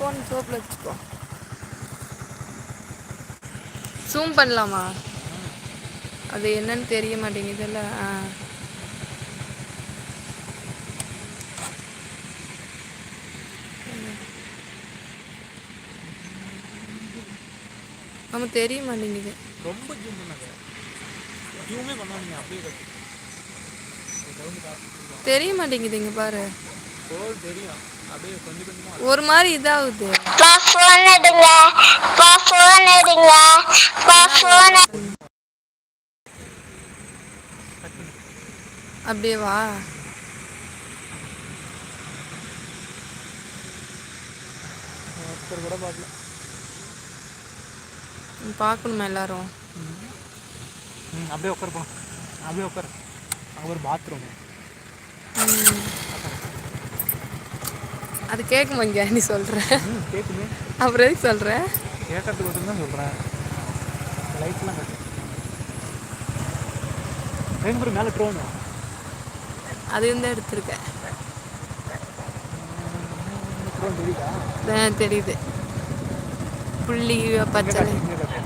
Phone சோப்பில் வச்சுக்கோ. Zoom பண்ணலாமா? அது என்னன்னு தெரிய மாட்டேங்குதுல்ல ஆ. நம்ம தெரிய மாட்டேங்குது. ரொம்ப ஜூம் பண்ணாத. ஜூமே பண்ணாதீங்க அப்படியே தெரிய மாட்டேங்குது இங்க பாரு. தெரியும். ஒரு மாதிரி இதாகுது. ஃபோன் எடுங்க. ஃபோன் எடுங்க. ஃபோன் அப்படியே வா. ஒருத்தர் கூட பார்க்கல. பார்க்கணுமா எல்லாரும்? அப்படியே உட்கார் போகணும் அப்படியே உட்கார். அங்கே ஒரு பாத்ரூம் ம். அது கேட்குமா இங்க? நீ சொல்ற. கேட்குமே. அப்புறம் எதுக்கு சொல்ற? கேட்கறதுக்கு தான் சொல்கிறேன் லைட்லாம் கட்டு. பேர் மேலே ட்ரோனு அது வந்து எடுத்திருக்கேன் ட்ரோன் தெரியுது? புள்ளி பச்சை இங்கே கட்டு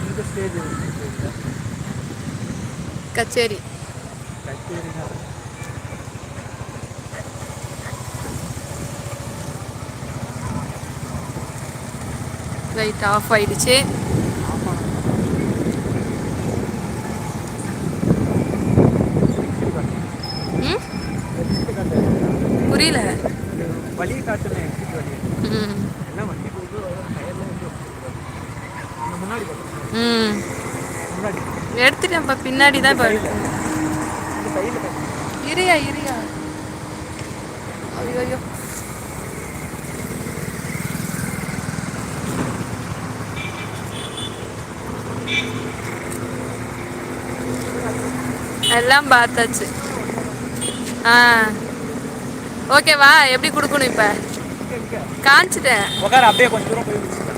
இந்த ஸ்டேஜ் கச்சேரி கச்சேரினா லைட் ஆஃப் ஆயிடுச்சு. புரியல. வழி காட்டுமே இந்த முன்னாடி ம். எடுத்துட்டேன்ப்பா பின்னாடி தான் இப்போ இரியா இரியா. ஐயோ ஐயோ எல்லாம் பார்த்தாச்சு. ஆ. ஓகேவா எப்படி கொடுக்கணும் இப்போ? காமிச்சிட்டேன். உட்கார அப்படியே கொஞ்சம் தூரம் போய் வச்சுக்கோ.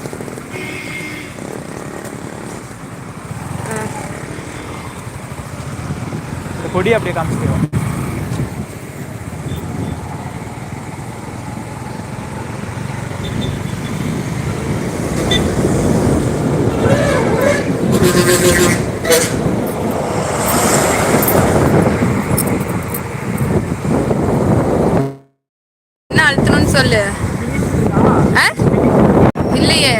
ஆ. இந்த கொடி அப்படியே காமிச்சிட்டு என்ன அழுத்தணும்னு சொல்லு. இல்லையே.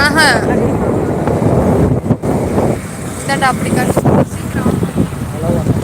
ஆஹா. அப்படி கட்டு சீக்கிரம். Аллах.